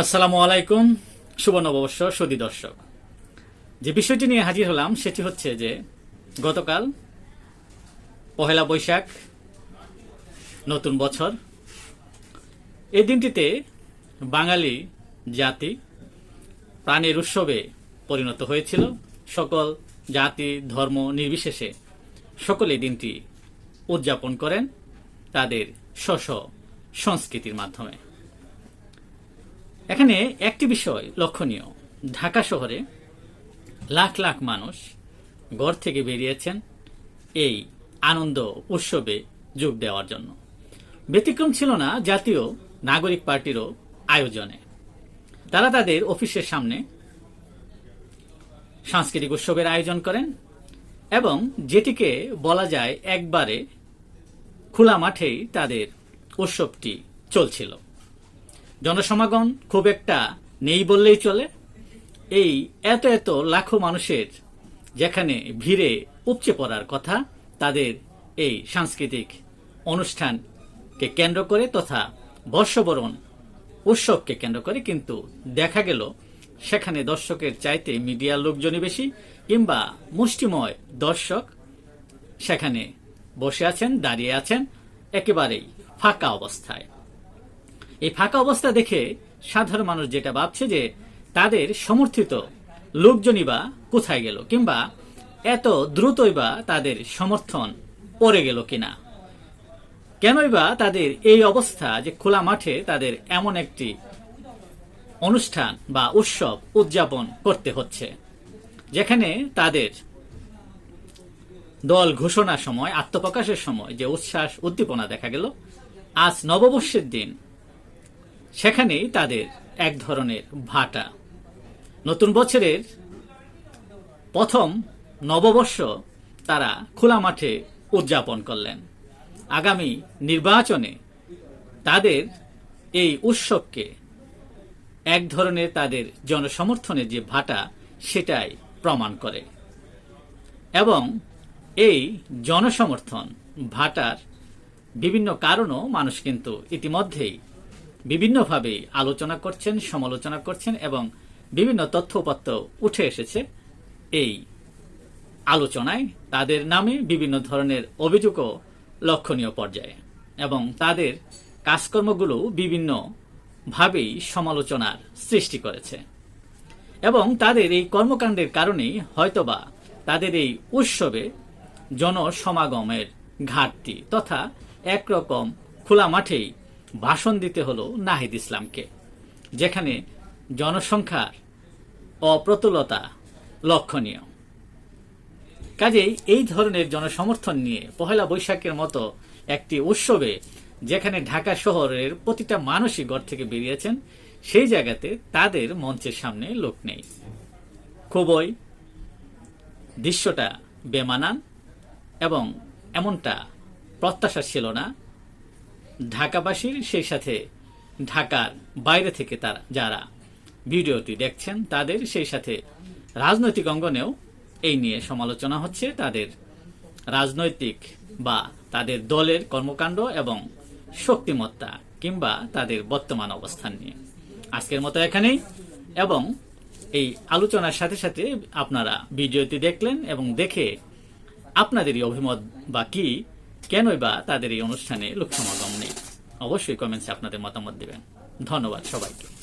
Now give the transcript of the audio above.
আসসালামু আলাইকুম, শুভ নববর্ষ, সুদী দর্শক। যে বিষয়টি নিয়ে হাজির হলাম, সেটি হচ্ছে যে গতকাল পহেলা বৈশাখ, নতুন বছর। এই দিনটিতে বাঙালি জাতি প্রাণের উৎসবে পরিণত হয়েছিল। সকল জাতি, ধর্ম নির্বিশেষে সকলে দিনটি উদযাপন করেন তাদের স্ব সংস্কৃতির মাধ্যমে। এখানে একটি বিষয় লক্ষণীয়। ঢাকা শহরে লাখ লাখ মানুষ ঘর থেকে বেরিয়েছেন এই আনন্দ উৎসবে যোগ দেওয়ার জন্য। ব্যতিক্রম ছিল না জাতীয় নাগরিক পার্টিরও আয়োজনে। তারা তাদের অফিসের সামনে সাংস্কৃতিক উৎসবের আয়োজন করেন এবং যেটিকে বলা যায় একবারে খোলা মাঠেই তাদের উৎসবটি চলছিল। জনসমাগম খুব একটা নেই বললেই চলে। এই এত এত লাখো মানুষের যেখানে ভিড়ে উপচে পড়ার কথা, তাদের এই সাংস্কৃতিক অনুষ্ঠানকে কেন্দ্র করে তথা বর্ষবরণ উৎসবকে কেন্দ্র করে কিন্তু দেখা গেল, সেখানে দর্শকের চাইতে মিডিয়ার লোকজনই বেশি কিংবা মুষ্টিময় দর্শক সেখানে বসে আছেন, দাঁড়িয়ে আছেন, একেবারেই ফাঁকা অবস্থায়। এই ফাঁকা অবস্থা দেখে সাধারণ মানুষ যেটা ভাবছে যে তাদের সমর্থিত লোকজনই বা কোথায় গেল কিংবা এত দ্রুতই বা তাদের সমর্থন পড়ে গেল কিনা? কেনই বা তাদের এই অবস্থা যে খোলা মাঠে তাদের এমন একটি অনুষ্ঠান বা উৎসব উদযাপন করতে হচ্ছে, যেখানে তাদের দল ঘোষণার সময়, আত্মপ্রকাশের সময় যে উচ্ছ্বাস, উদ্দীপনা দেখা গেল, আজ নববর্ষের দিন সেখানেই তাদের এক ধরনের ভাটা। নতুন বছরের প্রথম নববর্ষ তারা খোলা মাঠে উদযাপন করলেন। আগামী নির্বাচনে তাদের এই উৎসবকে এক ধরনের তাদের জনসমর্থনের যে ভাটা, সেটাই প্রমাণ করে। এবং এই জনসমর্থন ভাটার বিভিন্ন কারণও মানুষ কিন্তু ইতিমধ্যেই বিভিন্নভাবে আলোচনা করছেন, সমালোচনা করছেন এবং বিভিন্ন তথ্যপত্র উঠে এসেছে এই আলোচনায়। তাদের নামে বিভিন্ন ধরনের অভিযোগও লক্ষণীয় পর্যায়ে এবং তাদের কাজকর্মগুলো বিভিন্নভাবেই সমালোচনার সৃষ্টি করেছে এবং তাদের এই কর্মকাণ্ডের কারণেই হয়তোবা তাদের এই উৎসবে জনসমাগমের ঘাটতি তথা একরকম খোলা মাঠেই ভাষণ দিতে হলো নাহিদ ইসলামকে, যেখানে জনসংখ্যার অপ্রতুলতা লক্ষণীয়। কাজেই এই ধরনের জনসমর্থন নিয়ে পহেলা বৈশাখের মতো একটি উৎসবে, যেখানে ঢাকা শহরের প্রতিটা মানুষই ঘর থেকে বেরিয়েছেন, সেই জায়গাতে তাদের মঞ্চের সামনে লোক নেই। খুবই দৃশ্যটা বেমানান এবং এমনটা প্রত্যাশা ছিল না। ঢাকাবাসীর সেই সাথে ঢাকার বাইরে থেকে তারা, যারা ভিডিওটি দেখছেন, তাদের সেই সাথে রাজনৈতিক অঙ্গনেও এই নিয়ে সমালোচনা হচ্ছে। তাদের রাজনৈতিক বা তাদের দলের কর্মকাণ্ড এবং শক্তিমত্তা কিংবা তাদের বর্তমান অবস্থান নিয়ে। আজকের মতো এখানেই, এবং এই আলোচনার সাথে সাথে আপনারা ভিডিওটি দেখলেন এবং দেখে আপনাদেরই অভিমত বা কি কেনই বা তাদের এই অনুষ্ঠানে লোক সমাগম নেই? অবশ্যই কমেন্টসে আপনাদের মতামত দেবেন। ধন্যবাদ সবাইকে।